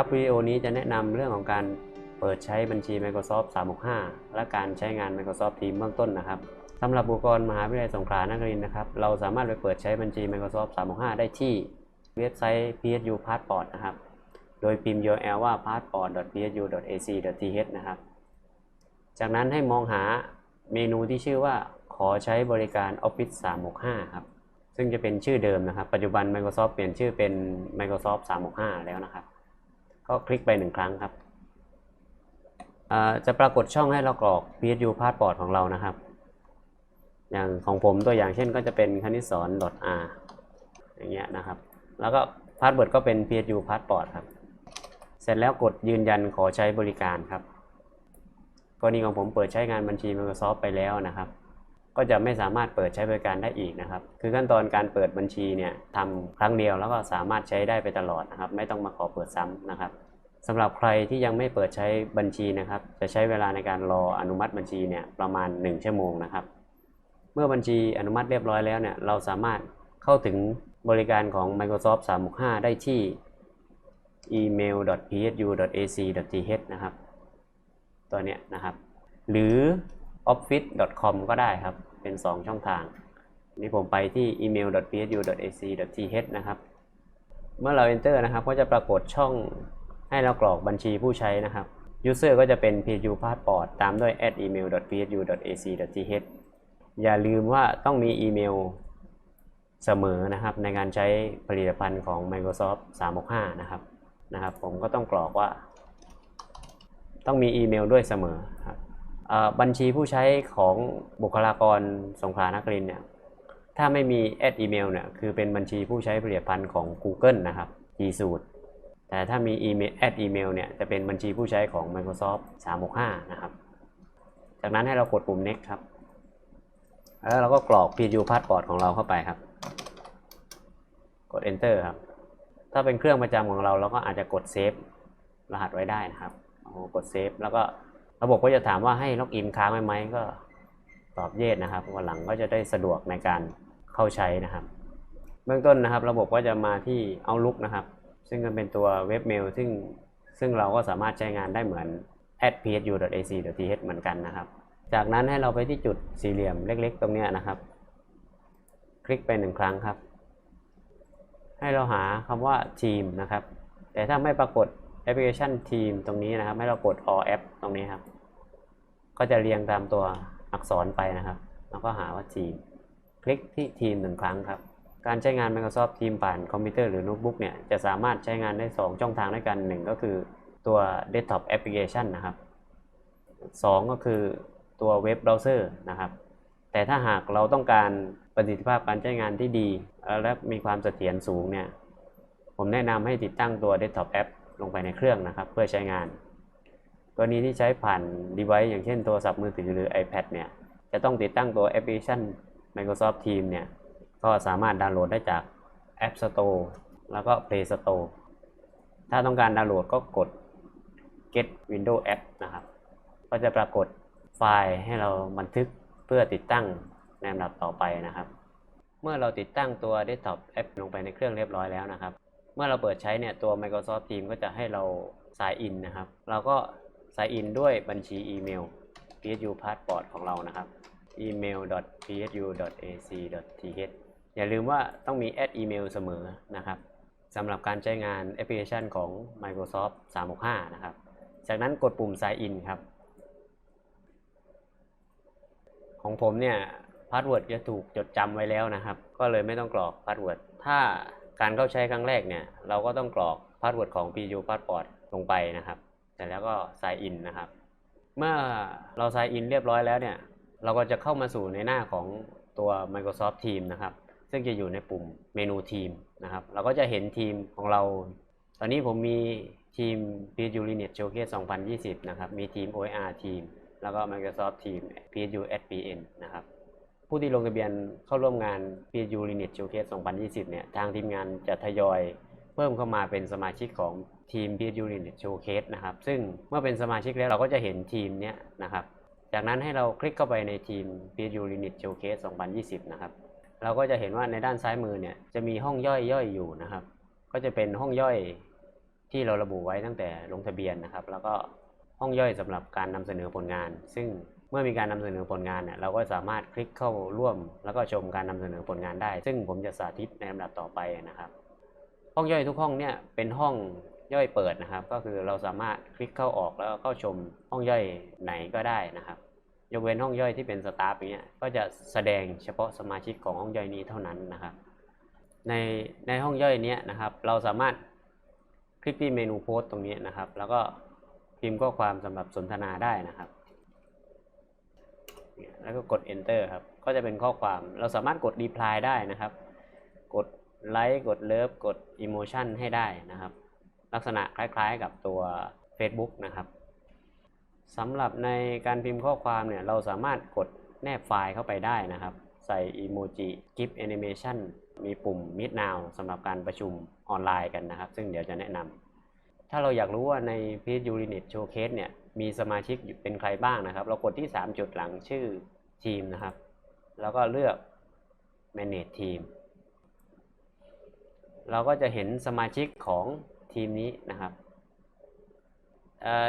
ครับวิดีโอนี้จะแนะนำเรื่องของการเปิดใช้บัญชี Microsoft 365 และการใช้งาน Microsoft Teams เบื้องต้นนะครับสำหรับบุคคลมหาวิทยาลัยสงขลานครินทร์นะครับ เราสามารถไปเปิดใช้บัญชี Microsoft 365 ได้ที่เว็บไซต์ psu passport นะครับ โดยพิมพ์ URL ว่า passport.psu.ac.th นะครับ จากนั้นให้มองหาเมนูที่ชื่อว่าขอใช้บริการ Office 365 ครับ ซึ่งจะเป็นชื่อเดิมนะครับ ปัจจุบัน Microsoft เปลี่ยนชื่อเป็น Microsoft 365 แล้วนะครับ ก็คลิกไปหนึ่งครั้งครับอ่าจะปรากฏช่องให้เรากรอก PSU passport ของเรานะครับ อย่างของผมตัวอย่างเช่นก็จะเป็นคณิตสอน .r อย่างเงี้ยนะครับ แล้วก็พาสเวิร์ดก็เป็น PSU passport ครับ เสร็จแล้วกดยืนยันขอใช้บริการครับกรณีของผมเปิดใช้งานบัญชี Microsoft ไปแล้วนะครับ ก็จะไม่สามารถเปิดใช้บริการได้อีกนะครับ คือขั้นตอนการเปิดบัญชีเนี่ยทำครั้งเดียวแล้วก็สามารถใช้ได้ไปตลอดนะครับ ไม่ต้องมาขอเปิดซ้ำนะครับสำหรับใครที่ยังไม่เปิดใช้บัญชีนะครับ จะใช้เวลาในการรออนุมัติบัญชีเนี่ยประมาณ 1 ชั่วโมงนะครับ เมื่อบัญชีอนุมัติเรียบร้อยแล้วเนี่ยเราสามารถเข้าถึงบริการของ Microsoft 365 ได้ที่ email.psu.ac.th นะครับ ตัวเนี้ยนะครับ หรือ office.com ก็ได้ครับ เป็น 2 ช่องทาง นี่ผมไปที่ email.psu.ac.th นะครับ เมื่อเรา enter นะครับ ก็จะปรากฏช่องให้เรากรอกบัญชีผู้ใช้นะครับ user ก็จะเป็น psu passport ตามด้วย at email.psu.ac.th อย่าลืมว่าต้องมีอีเมลเสมอนะครับ ในการใช้ผลิตภัณฑ์ของ Microsoft 365 นะครับนะครับ ผมก็ต้องกรอกว่า ต้องมีอีเมลด้วยเสมอครับ บัญชีผู้ใช้ของบุคลากรสงขลานครินทร์เนี่ยถ้าไม่มีแอดอีเมลเนี่ยคือเป็นบัญชีผู้ใช้ผลิตภัณฑ์ของ Google นะครับ G Suite แต่ถ้ามีอีเมลแอดอีเมลเนี่ยจะเป็นบัญชีผู้ใช้ของ Microsoft 365 นะครับ จากนั้นให้เรากดปุ่ม next ครับ แล้วเราก็กรอก P.U. passport ของเราเข้าไปครับ กด enter ครับ ถ้าเป็นเครื่องประจำของเราเราก็อาจจะกด save รหัสไว้ได้นะครับโอ้กด save แล้วก็ ระบบก็จะถามว่าให้ล็อกอินค้างไว้ไหมก็ตอบเยสนะครับวันหลังก็จะได้สะดวกในการเข้าใช้นะครับ เบื้องต้นนะครับ ระบบก็จะมาที่ Outlook นะครับ ซึ่งเป็นตัวเว็บเมลซึ่งซึ่งเราก็สามารถใช้งานได้เหมือน @psu.ac.th เหมือนกันนะครับ จากนั้นให้เราไปที่จุดสี่เหลี่ยมเล็กๆ ตรงนี้นะครับ คลิกไปหนึ่งครั้งครับ ให้เราหาคำว่าทีมนะครับ แต่ถ้าไม่ปรากฏ แอปพลิเคชันทีมตรงนี้นะครับ ให้เรากด all app ตรงนี้ครับ ก็จะเรียงตามตัวอักษรไปนะครับ แล้วก็หาว่าทีม คลิกที่ทีมหนึ่งครั้งครับ การใช้งาน Microsoft Teams ผ่านคอมพิวเตอร์หรือโน้ตบุ๊กเนี่ย จะสามารถใช้งานได้ 2 ช่องทางด้วยกัน 1 ก็คือตัว Desktop Application นะครับ 2 ก็คือตัวเว็บเบราว์เซอร์นะครับ แต่ถ้าหากเราต้องการประสิทธิภาพการใช้งานที่ดี และมีความเสถียรสูงเนี่ย ผมแนะนำให้ติดตั้งตัว Desktop App ลงไปในเครื่องนะครับ เพื่อใช้งาน กรณีที่ใช้ผ่าน device อย่างเช่นโทรศัพท์มือถือหรือ iPad เนี่ยจะต้องติดตั้งตัวแอปพลิเคชัน Microsoft Teams เนี่ยก็สามารถดาวน์โหลดได้จาก App Store แล้วก็ Play Store ถ้าต้องการดาวน์โหลดก็กด Get Windows App นะครับ ก็จะปรากฏไฟล์ให้เราบันทึกเพื่อติดตั้งในลำดับต่อไปนะครับ เมื่อเราติดตั้งตัว Desktop App ลงไปในเครื่องเรียบร้อยแล้วนะครับ เมื่อเราเปิดใช้เนี่ยตัว Microsoft Teams ก็จะให้เรา sign in นะครับ เราก็ sign in ด้วยบัญชีอีเมล psu passport ของเรานะครับ email.psu.ac.th อย่าลืมว่าต้องมีแอดอีเมลเสมอนะครับสำหรับการใช้งานแอปพลิเคชันของ Microsoft 365 นะครับ จากนั้นกดปุ่ม sign in ครับ ของผมเนี่ยพาสเวิร์ดจะถูกจดจำไว้แล้วนะครับ ก็เลยไม่ต้องกรอกพาสเวิร์ดถ้า การเข้าใช้ครั้งแรกเนี่ยเราก็ต้องกรอกพาสเวิร์ดของ PU Passport ลงไปนะครับเสร็จแล้วก็ sign in นะครับ เมื่อเรา sign in เรียบร้อยแล้วเนี่ยเราก็จะเข้ามาสู่ในหน้าของตัว Microsoft Teams นะครับ ซึ่งจะอยู่ในปุ่มเมนูทีมนะครับ เราก็จะเห็นทีมของเรา ตอนนี้ผมมีทีม PSU Lineage Showcase 2020 นะครับ มีทีม OER ทีม แล้วก็ Microsoft Team PSU SPN นะครับ ผู้ที่ลงทะเบียนเข้าร่วมงาน PSU Lineage Showcase 2020 เนี่ย ทางทีมงานจะทยอยเพิ่มเข้ามาเป็นสมาชิกของทีม PSU Lineage Showcase นะครับ ซึ่งเมื่อเป็นสมาชิกแล้วเราก็จะเห็นทีมเนี้ยนะครับ จากนั้นให้เราคลิกเข้าไปในทีม PSU Lineage Showcase 2020 นะครับ เราก็จะเห็นว่าในด้านซ้ายมือเนี่ยจะมีห้องย่อยย่อยอยู่นะครับ ก็จะเป็นห้องย่อยที่เราระบุไว้ตั้งแต่ลงทะเบียนนะครับ แล้วก็ห้องย่อยสำหรับการนำเสนอผลงาน ซึ่ง เมื่อมีการนำเสนอผลงานเนี่ยเราก็สามารถคลิกเข้าร่วม แล้วก็ชมการนำเสนอผลงานได้ ซึ่งผมจะสาธิตในลำดับต่อไปนะครับห้องย่อยทุกห้องเนี่ยเป็นห้องย่อยเปิดนะครับ ก็คือเราสามารถคลิกเข้าออกแล้วก็เข้าชมห้องย่อยไหนก็ได้นะครับยกเว้นห้องย่อยที่เป็นสตาฟอย่างเงี้ยก็จะแสดงเฉพาะสมาชิกของห้องย่อยนี้เท่านั้นนะครับ ในในห้องย่อยเนี้ยนะครับ เราสามารถคลิกที่เมนูโพสต์ตรงนี้นะครับ แล้วก็พิมพ์ข้อความสำหรับสนทนาได้นะครับ แล้วก็กด enter ครับ ก็จะเป็นข้อความเราสามารถกด reply ได้นะครับ กดไลค์กดเลิฟกด emotion ให้ได้นะครับ ลักษณะคล้ายๆกับตัว Facebook นะครับสำหรับในการพิมพ์ข้อความเนี่ยเราสามารถกดแนบไฟล์เข้าไปได้นะครับ ใส่อีโมจิ GIF Animation มีปุ่ม Meet Now สำหรับการประชุมออนไลน์กันนะครับ ซึ่งเดี๋ยวจะแนะนำถ้าเราอยากรู้ว่าใน p u n i t Showcase เนี่ย มีสมาชิกเป็นใครบ้างนะครับ เรากดที่ 3 จุดหลังชื่อทีมนะครับ แล้วก็เลือก Manage Team เราก็จะเห็นสมาชิกของทีมนี้นะครับ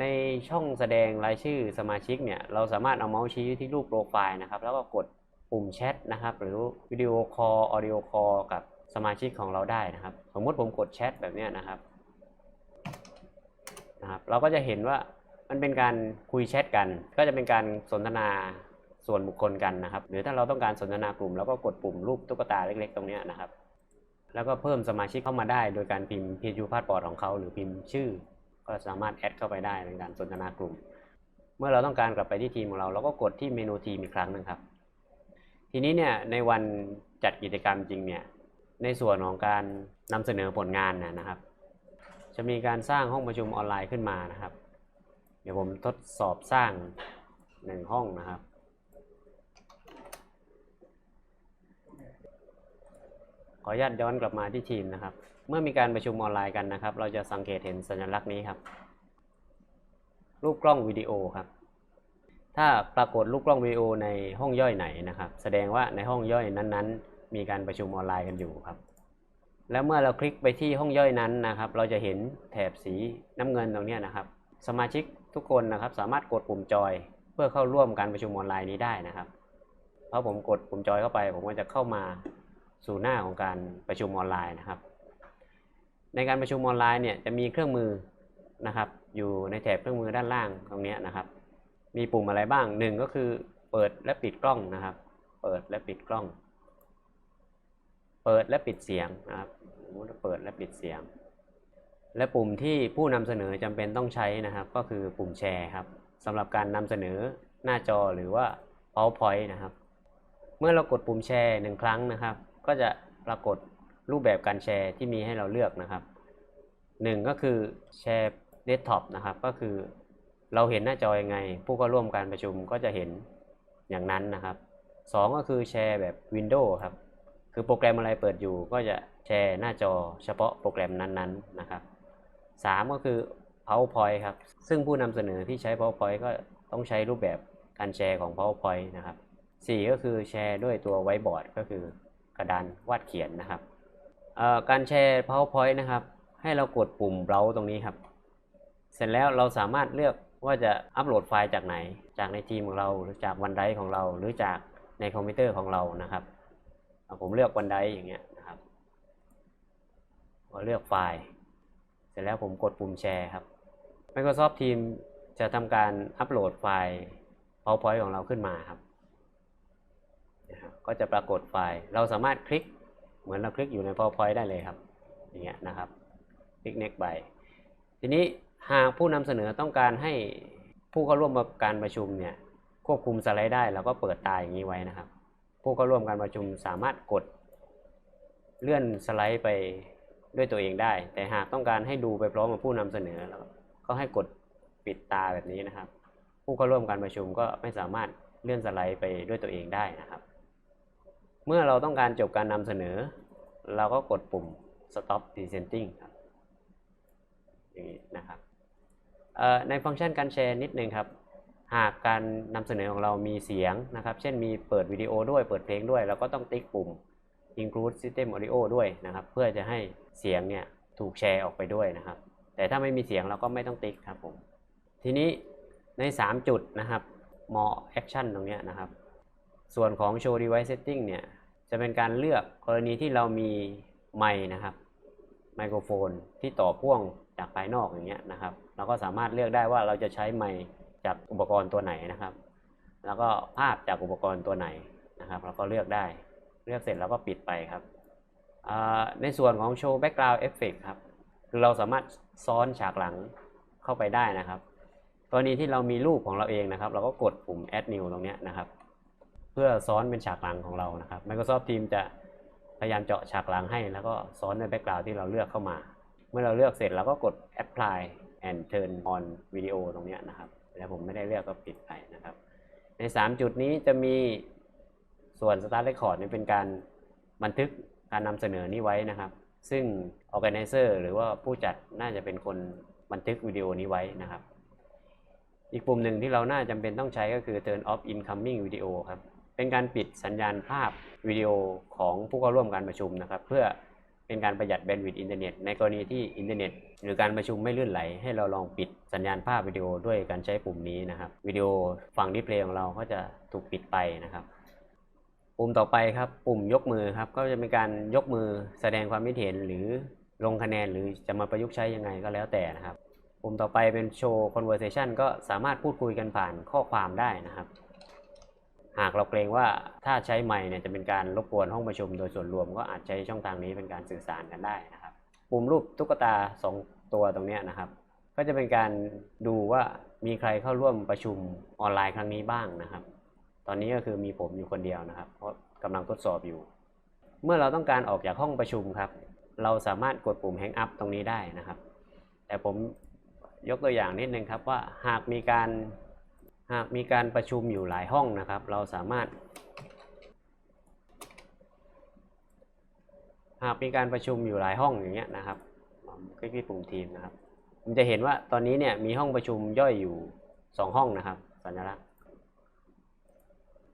ในช่องแสดงรายชื่อสมาชิกเนี่ย เราสามารถเอาเมาส์ชี้ที่รูปโปรไฟล์นะครับ แล้วก็กดปุ่มแชทนะครับ หรือวิดีโอคอลออดิโอคอลกับสมาชิกของเราได้นะครับ สมมติผมกดแชทแบบนี้นะครับนะครับ เราก็จะเห็นว่า มันเป็นการคุยแชทกัน ก็จะเป็นการสนทนาส่วนบุคคลกันนะครับ หรือถ้าเราต้องการสนทนากลุ่มเราก็กดปุ่มรูปตุ๊กตาเล็ก ๆ ตรงนี้นะครับ แล้วก็เพิ่มสมาชิกเข้ามาได้ โดยการพิมพ์ PSU Passport ของเขาหรือพิมพ์ชื่อ ก็สามารถแอดเข้าไปได้ในการสนทนากลุ่ม เมื่อเราต้องการกลับไปที่ทีมของเราเราก็กดที่เมนูทีมอีกครั้งหนึงครับ ทีนี้เนี่ยในวันจัดกิจกรรมจริงเนี่ยในส่วนของการนำเสนอผลงานนนะครับ จะมีการสร้างห้องประชุมออนไลน์ขึ้นมานะครับ เดี๋ยวผมทดสอบสร้างหนึ่งห้องนะครับ ขออนุญาตย้อนกลับมาที่ทีมนะครับ เมื่อมีการประชุมออนไลน์กันนะครับ เราจะสังเกตเห็นสัญลักษณ์นี้ครับ รูปกล้องวิดีโอครับ ถ้าปรากฏรูปกล้องวิดีโอในห้องย่อยไหนนะครับ แสดงว่าในห้องย่อยนั้นๆ มีการประชุมออนไลน์กันอยู่ครับแล้วเมื่อเราคลิกไปที่ห้องย่อยนั้นนะครับ เราจะเห็นแถบสีน้ำเงินตรงนี้นะครับ สมาชิก ทุกคนนะครับสามารถกดปุ่มจอยเพื่อเข้าร่วมการประชุมออนไลน์นี้ได้นะครับพอผมกดปุ่มจอยเข้าไป ผมก็จะเข้ามาสู่หน้าของการประชุมออนไลน์นะครับ ในการประชุมออนไลน์เนี่ยจะมีเครื่องมือนะครับ อยู่ในแถบเครื่องมือด้านล่างตรงนี้นะครับ มีปุ่มอะไรบ้างหนึ่งก็คือเปิดและปิดกล้องนะครับ เปิดและปิดกล้อง เปิดและปิดเสียงนะครับเปิดและปิดเสียง และปุ่มที่ผู้นำเสนอจำเป็นต้องใช้นะครับ ก็คือปุ่มแชร์ครับสำหรับการนำเสนอหน้าจอหรือว่า PowerPoint นะครับ เมื่อเรากดปุ่มแชร์หนึ่งครั้งนะครับ ก็จะปรากฏรูปแบบการแชร์ที่มีให้เราเลือกนะครับหนึ่งก็คือแชร์เดสก์ท็อปนะครับ ก็คือเราเห็นหน้าจอยังไง ผู้เข้าร่วมการประชุมก็จะเห็นอย่างนั้นนะครับสองก็คือแชร์แบบ Windows ครับ คือโปรแกรมอะไรเปิดอยู่ก็จะแชร์หน้าจอเฉพาะโปรแกรมนั้นๆนะครับ สามก็คือ PowerPoint ครับ ซึ่งผู้นำเสนอที่ใช้ PowerPoint ก็ต้องใช้รูปแบบการแชร์ของ PowerPoint นะครับสี่ก็คือแชร์ด้วยตัวไวบอร์ดก็คือกระดานวาดเขียนนะครับการแชร์ PowerPoint นะครับ ให้เรากดปุ่ม browse ตรงนี้ครับ เสร็จแล้วเราสามารถเลือกว่าจะอัปโหลดไฟล์จากไหน จากในทีมของเราหรือจากวันไดของเรา หรือจากในคอมพิวเตอร์ของเรานะครับ ผมเลือกวันไดอย่างเงี้ยนะครับก็เลือกไฟล์ เสร็จแล้วผมกดปุ่มแชร์ครับ Microsoft Teams จะทำการอัปโหลดไฟล์ PowerPoint ของเราขึ้นมาครับ ก็จะปรากฏไฟล์ เราสามารถคลิกเหมือนเราคลิกอยู่ใน PowerPoint ได้เลยครับ อย่างเงี้ยนะครับ คลิก next ไป ทีนี้หากผู้นำเสนอต้องการให้ผู้เข้าร่วมการประชุมเนี่ยควบคุมสไลด์ได้เราก็เปิดตาอย่างนี้ไว้นะครับ ผู้เข้าร่วมการประชุมสามารถกดเลื่อนสไลด์ไป ด้วยตัวเองได้ แต่หากต้องการให้ดูไปพร้อมกับผู้นำเสนอแล้วก็ให้กดปิดตาแบบนี้นะครับ ผู้เข้าร่วมการประชุมก็ไม่สามารถเลื่อนสไลด์ไปด้วยตัวเองได้นะครับ เมื่อเราต้องการจบการนำเสนอ เราก็กดปุ่ม stop presenting ครับอย่างนี้นะครับในฟังก์ชันการแชร์นิดนึงครับ หากการนำเสนอของเรามีเสียงนะครับ เช่นมีเปิดวิดีโอด้วยเปิดเพลงด้วย เราก็ต้องติ๊กปุ่ม include system audio ด้วยนะครับ เพื่อจะให้เสียงเนี่ยถูกแชร์ออกไปด้วยนะครับ แต่ถ้าไม่มีเสียงเราก็ไม่ต้องติ๊กครับผม ทีนี้ใน 3 จุดนะครับ more action ตรงนี้นะครับ ส่วนของ show device setting เนี่ยจะเป็นการเลือกกรณีที่เรามีไมค์นะครับไมโครโฟนที่ต่อพ่วงจากภายนอกอย่างเงี้ยนะครับ เราก็สามารถเลือกได้ว่าเราจะใช้ไมค์จากอุปกรณ์ตัวไหนนะครับ แล้วก็ภาพจากอุปกรณ์ตัวไหนนะครับ เราก็เลือกได้ ลือกเสร็จแล้วก็ปิดไปครับ ในส่วนของ show background effect ครับคือเราสามารถซ้อนฉากหลังเข้าไปได้นะครับกรณีที่เรามีรูปของเราเองนะครับ เราก็กดปุ่ม add new ตรงนี้นะครับ เพื่อซ้อนเป็นฉากหลังของเรานะครับ Microsoft Teams จะพยายามเจาะฉากหลังให้ แล้วก็ซ้อนในแบ็กกราวด์ที่เราเลือกเข้ามา เมื่อเราเลือกเสร็จเราก็กด apply and turn on video ตรงนี้นะครับ แล้วผมไม่ได้เลือกก็ปิดไปนะครับ ใน 3 จุดนี้จะมี ส่วน start record นี่เป็นการบันทึกการนำเสนอนี้ไว้นะครับ ซึ่ง organizer หรือว่าผู้จัดน่าจะเป็นคนบันทึกวิดีโอนี้ไว้นะครับ อีกปุ่มหนึ่งที่เราน่าจำเป็นต้องใช้ก็คือ turn off incoming video ครับ เป็นการปิดสัญญาณภาพวิดีโอของผู้เข้าร่วมการประชุมนะครับ เพื่อเป็นการประหยัดแบนด์วิดต์อินเทอร์เน็ตในกรณีที่อินเทอร์เน็ตหรือการประชุมไม่ลื่นไหล ให้เราลองปิดสัญญาณภาพวิดีโอด้วยการใช้ปุ่มนี้นะครับวิดีโอฝั่งดิสเพลย์ของเราก็จะถูกปิดไปนะครับ ปุ่มต่อไปครับ ปุ่มยกมือครับ ก็จะเป็นการยกมือแสดงความคิดเห็นหรือลงคะแนนหรือจะมาประยุกต์ใช้ยังไงก็แล้วแต่นะครับ ปุ่มต่อไปเป็นโชว์ conversation ก็สามารถพูดคุยกันผ่านข้อความได้นะครับ หากเราเกรงว่าถ้าใช้ไมค์เนี่ยจะเป็นการรบกวนห้องประชุมโดยส่วนรวมก็อาจใช้ช่องทางนี้เป็นการสื่อสารกันได้นะครับ ปุ่มรูปตุ๊กตา 2 ตัวตรงนี้นะครับ ก็จะเป็นการดูว่ามีใครเข้าร่วมประชุมออนไลน์ครั้งนี้บ้างนะครับ อนนี้ก็คือมีผมอยู่คนเดียวนะครับ เพราะกำลังทดสอบอยู่ เมื่อเราต้องการออกจากห้องประชุมครับ เราสามารถกดปุ่ม Hang up ตรงนี้ได้นะครับ แต่ผมยกตัวอย่างนิดนึงครับว่าหากมีการหากมีการประชุมอยู่หลายห้องนะครับ เราสามารถ หากมีการประชุมอยู่หลายห้องอย่างเงี้ยนะครับคลิกที่ปุ่มทีมนะครับผมจะเห็นว่าตอนนี้เนี่ยมีห้องประชุมย่อยอยู่ 2 ห้องนะครับ สัญลักษณ์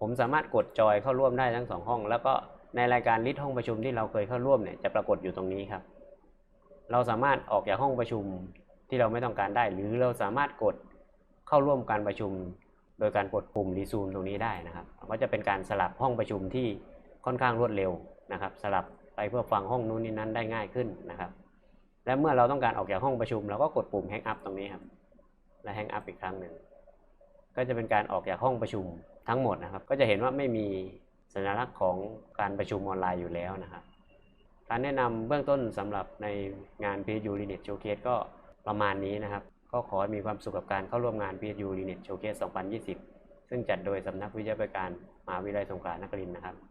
ผมสามารถกดจอยเข้าร่วมได้ทั้งสองห้อง แล้วก็ในรายการลิสต์ห้องประชุมที่เราเคยเข้าร่วมเนี่ยจะปรากฏอยู่ตรงนี้ครับ เราสามารถออกจากห้องประชุมที่เราไม่ต้องการได้ หรือเราสามารถกดเข้าร่วมการประชุม โดยการกดปุ่มรีซูมตรงนี้ได้นะครับก็จะเป็นการสลับห้องประชุมที่ค่อนข้างรวดเร็วนะครับ สลับไปเพื่อฟังห้องนู้นนี้นั้นได้ง่ายขึ้นนะครับ และเมื่อเราต้องการออกจากห้องประชุมเราก็กดปุ่ม Hang up ตรงนี้ครับและ Hang up อีกครั้งหนึ่ง ก็จะเป็นการออกจากห้องประชุมทั้งหมดนะครับ ก็จะเห็นว่าไม่มีสัญลักษณ์ของการประชุมออนไลน์อยู่แล้วนะครับ การแนะนำเบื้องต้นสำหรับในงาน PSU Linux Showcase ก็ประมาณนี้นะครับ ก็ขอให้มีความสุขกับการเข้าร่วมงาน PSU Linux Showcase 2020 ซึ่งจัดโดยสำนักวิจัยการมหาวิทยาลัยสงขลานครินทร์นะครับ